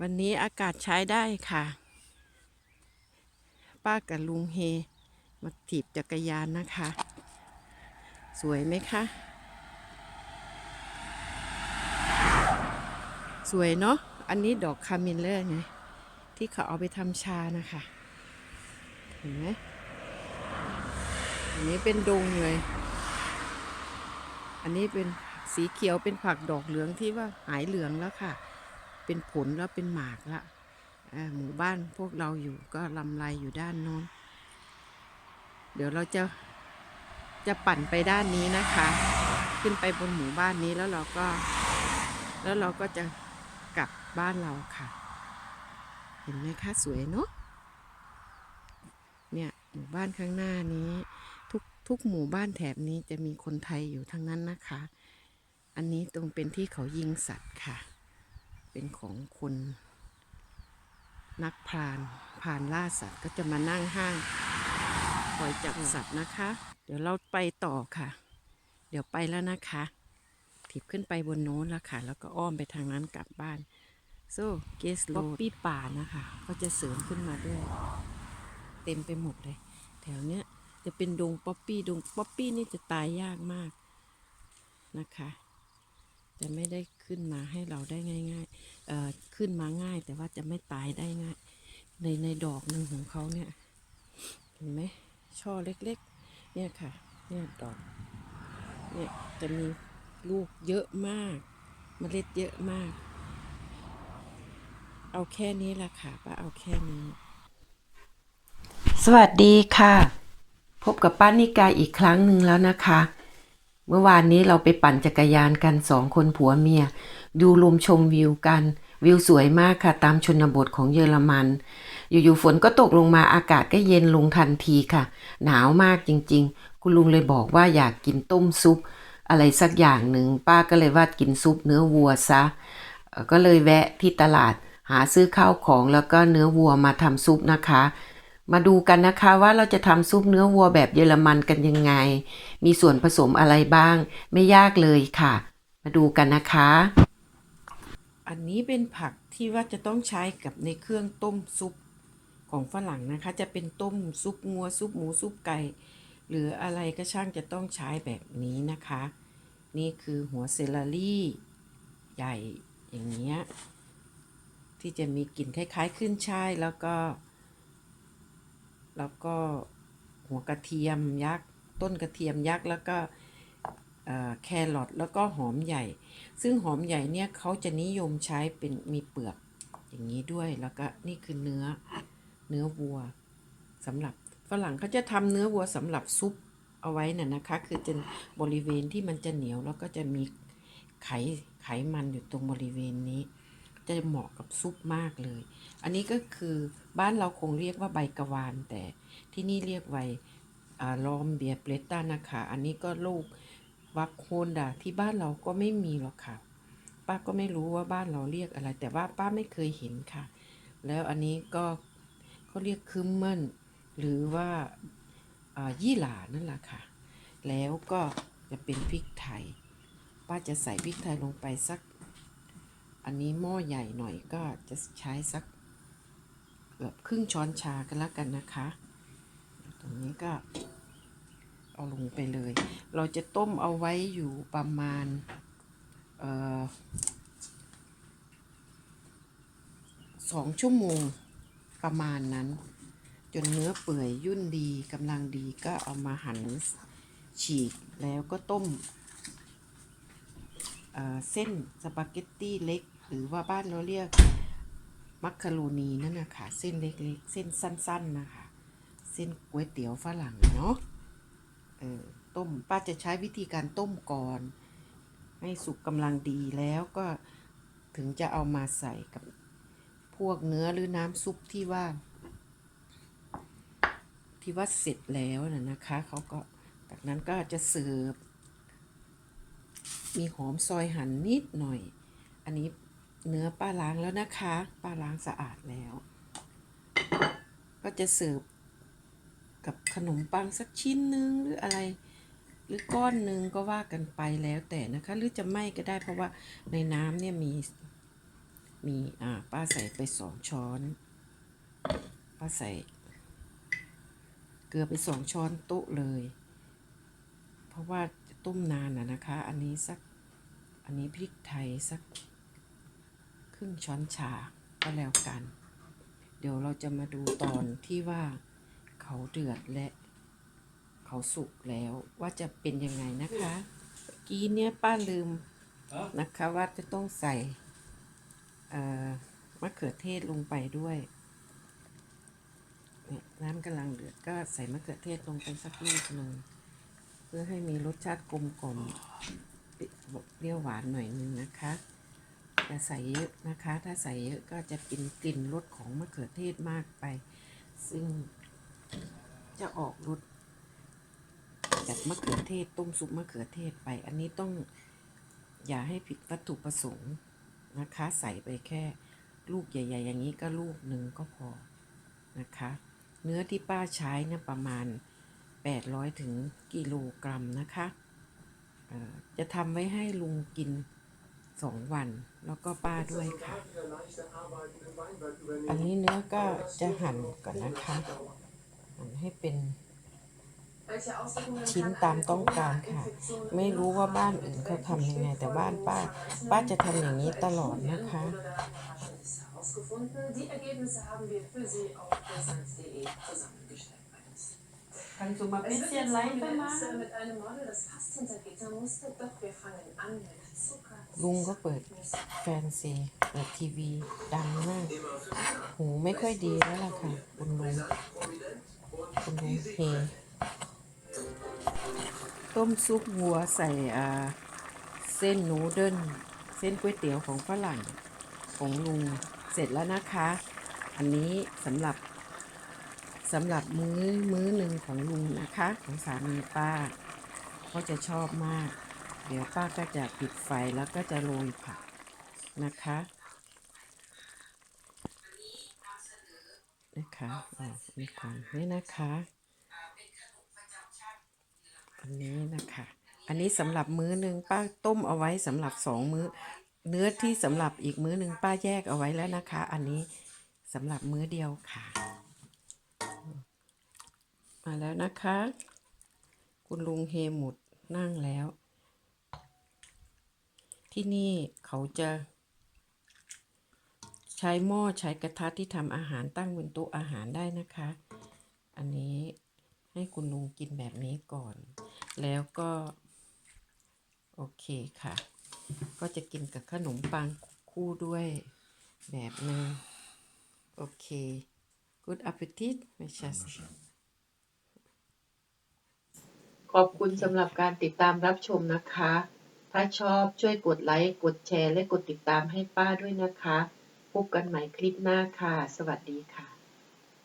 วันนี้อากาศใช้ได้ค่ะ ป้ากับลุงเฮ มาถีบจักรยานนะคะ สวยไหมคะ สวยเนาะ อันนี้ดอกคาเมลเลอร์ไง ที่เขาเอาไปทำชานะคะ เห็นไหมอันนี้เป็นดงเลย อันนี้เป็นสีเขียวเป็นผักดอกเหลืองที่ว่าหายเหลืองแล้วค่ะ เป็นผลแล้วเป็นหมากละหมู่บ้านพวกเราอยู่ก็ลำไรอยู่ด้านโน้น เดี๋ยวเราจะจะปั่นไปด้านนี้นะคะ ขึ้นไปบนหมู่บ้านนี้แล้วเราก็ แล้วเราก็จะกลับบ้านเราค่ะ เห็นไหมคะสวยเนาะเนี่ยหมู่บ้านข้างหน้านี้ ทุกทุกหมู่บ้านแถบนี้จะมีคนไทยอยู่ทั้งนั้นนะคะ อันนี้ตรงเป็นที่เขายิงสัตว์ค่ะ เป็นของคนนักพรานพรานล่าสัตว์ก็จะมานั่งห้างคอยจับสัตว์นะคะ เดี๋ยวเราไปต่อค่ะ เดี๋ยวไปแล้วนะคะถีบขึ้นไปบนโน้นแล้วค่ะ แล้วก็อ้อมไปทางนั้นกลับบ้านโซ่เกสโลปี้ป่านะคะ ก็จะเสริมขึ้นมาด้วย เต็มไปหมดเลย แถวเนี้ยจะเป็นดงป๊อปปี้ดงป๊อปปี้นี่จะตายยากมากนะคะ จะไม่ได้ขึ้นมาให้เราได้ง่ายๆเอ่อขึ้นมาง่าย แต่ว่าจะไม่ตายได้ง่าย ในในดอกหนึ่งของเขาเนี่ย เห็นไหมช่อเล็กๆ เนี่ยค่ะ เนี่ยดอก เนี่ยจะมีลูกเยอะมากเมล็ดเยอะมาก เอาแค่นี้ละค่ะป้าเอาแค่นี้ สวัสดีค่ะ พบกับป้านิกาอีกครั้งหนึ่งแล้วนะคะ เมื่อวานนี้เราไปปั่นจักรยานกันสองคนผัวเมีย ดูลมชมวิวกัน วิวสวยมากค่ะตามชนบทของเยอรมัน อยู่ๆฝนก็ตกลงมาอากาศก็เย็นลงทันทีค่ะ หนาวมากจริงๆ คุณลุงเลยบอกว่าอยากกินต้มซุป อะไรสักอย่างหนึ่งป้าก็เลยว่ากินซุปเนื้อวัวซะ ก็เลยแวะที่ตลาดหาซื้อข้าวของแล้วก็เนื้อวัวมาทำซุปนะคะ มาดูกันนะคะว่าเราจะทำซุปเนื้อวัวแบบเยอรมันกันยังไง มีส่วนผสมอะไรบ้าง ไม่ยากเลยค่ะ มาดูกันนะคะ อันนี้เป็นผักที่ว่าจะต้องใช้กับในเครื่องต้มซุปของฝรั่งนะคะ จะเป็นต้มซุปงัวซุปหมูซุปไก่ หรืออะไรก็ช่างจะต้องใช้แบบนี้นะคะ นี่คือหัวเซลลารี่ ใหญ่อย่างเงี้ยที่จะมีกลิ่นคล้าย ๆ ขึ้นช่ายแล้วก็ แล้วก็หัวกระเทียมยักษ์ต้นกระเทียมยักษ์แล้วก็แครอทแล้วก็หอมใหญ่ ซึ่งหอมใหญ่เนี่ยเขาจะนิยมใช้เป็นมีเปลือกอย่างนี้ด้วยแล้วก็นี่คือเนื้อเนื้อวัวสำหรับฝรั่งเขาจะทำเนื้อวัวสำหรับซุปเอาไว้น่ะนะคะ คือจะบริเวณที่มันจะเหนียวแล้วก็จะมีไขไขมันอยู่ตรงบริเวณนี้ จะเหมาะกับซุปมากเลย อันนี้ก็คือบ้านเราคงเรียกว่าใบกระวานแต่ที่นี่เรียกใบอ่าลอมเบียเปลต้านะคะ อันนี้ก็ลูกวักโคนดาที่บ้านเราก็ไม่มีหรอกค่ะ ป้าก็ไม่รู้ว่าบ้านเราเรียกอะไร แต่ว่าป้าไม่เคยเห็นค่ะ แล้วอันนี้ก็เขาเรียกคึมเมิลหรือว่าายี่หร่านั่นแหละค่ะ แล้วก็จะเป็นพริกไทย ป้าจะใส่พริกไทยลงไปสัก อันนี้หม้อใหญ่หน่อยก็จะใช้สักเกือบครึ่งช้อนชากันแล้วกันนะคะ ตรงนี้ก็เอาลงไปเลย เราจะต้มเอาไว้อยู่ประมาณสองชั่วโมงประมาณนั้น จนเนื้อเปื่อยยุ่นดีกำลังดีก็เอามาหั่นฉีกแล้วก็ต้มเเส้นสปาเกตตี้เล็ก หรือว่าบ้านเราเรียกมักคาโรนีนั่นนะคะเส้นเล็กๆ เส้นสั้น ๆนะคะ เส้นก๋วยเตี๋ยวฝรั่งเนาะเออต้มป้าจะใช้วิธีการต้มก่อน ให้สุกกำลังดีแล้วก็ถึงจะเอามาใส่กับพวกเนื้อหรือน้ำซุปที่ว่า ที่ว่าเสร็จแล้วนะนะคะเขาก็จากนั้นก็จะเสิร์ฟมีหอมซอยหั่นนิดหน่อย อันนี้ เนื้อป้าล้างแล้วนะคะป้าล้างสะอาดแล้ว ก็จะเสิร์ฟกับขนมปังสักชิ้นหนึ่งหรืออะไร หรือก้อนหนึ่งก็ว่ากันไปแล้วแต่นะคะ หรือจะไม่ก็ได้เพราะว่าในน้ำเนี่ยมีมีอ่าป้าใส่ไปสองช้อน ป้าใส่ เกลือไปสองช้อนโต๊ะเลย เพราะว่าต้มนานนะนะคะ อันนี้สักอันนี้พริกไทยสัก รึ่งช้อนชาก็แล้วกัน เดี๋ยวเราจะมาดูตอนที่ว่าเขาเดือดและเขาสุกแล้วว่าจะเป็นยังไงนะคะเมื่อกี้เนี่ยป้าลืมนะคะว่าจะต้องใส่มะเขือเทศลงไปด้วยเนี่ยน้ำกำลังเดือดก็ใส่มะเขือเทศลงไปสักลูกหนึ่งเพื่อให้มีรสชาติกลมกล่อมเปรี้ยวหวานหน่อยนึงนะคะ อย่าใส่เยอะนะคะ ถ้าใส่เยอะก็จะเป็นกลิ่นรสของมะเขือเทศมากไป ซึ่งจะออกรสจากมะเขือเทศต้มซุปมะเขือเทศไป อันนี้ต้องอย่าให้ผิดวัตถุประสงค์นะคะ ใส่ไปแค่ลูกใหญ่ ๆ อย่างนี้ก็ลูกหนึ่งก็พอนะคะ เนื้อที่ป้าใช้เนี่ยประมาณ 800ถึงกิโลกรัมนะคะจะทำไว้ให้ลุงกิน สองวัน แล้วก็ป้าด้วยค่ะ อันนี้เนื้อก็จะหั่นก่อนนะคะ หั่นให้เป็นชิ้นตามต้องการค่ะ ไม่รู้ว่าบ้านอื่นเขาทำยังไง แต่บ้านป้า ป้าจะทำอย่างนี้ตลอดนะคะ Kannst du mal ein bisschen? ลุงก็เปิดแฟนซีเปิดทีวี ดังมาก หูไม่ค่อยดีแล้วล่ะค่ะ คุณลุงคุณลุงเฮต้มซุปวัวใส่อ่าเส้นนูเดิลเส้นก๋วยเตี๋ยวของฝรั่งของลุงเสร็จแล้วนะคะ อันนี้สำหรับสำหรับมื้อมื้อหนึ่งของลุงนะคะ ของสามีป้า ก็จะชอบมาก เดี๋ยวป้าก็จะปิดไฟแล้วก็จะโรยผักนะคะนะคะอ๋อมีก่อนนี่นะคะ อันนี้นะคะ อันนี้สำหรับมื้อหนึ่งป้าต้มเอาไว้สำหรับสองมื้อ เนื้อที่สำหรับอีกมื้อหนึ่งป้าแยกเอาไว้แล้วนะคะ อันนี้สำหรับมื้อเดียวค่ะ มาแล้วนะคะ คุณลุงเฮหมุดนั่งแล้ว ที่นี่เขาจะใช้หม้อใช้กระทะที่ทำอาหารตั้งบนโต๊ะอาหารได้นะคะ อันนี้ให้คุณลุงกินแบบนี้ก่อน แล้วก็ โอเคค่ะ ก็จะกินกับขนมปังคู่ด้วยแบบหนึงโอเค good appetit ไม่ใช่ขอบคุณสำหรับการติดตามรับชมนะคะ ถ้าชอบช่วยกดไลค์ กดแชร์ และกดติดตามให้ป้าด้วยนะคะ พบกันใหม่คลิปหน้าค่ะ สวัสดีค่ะ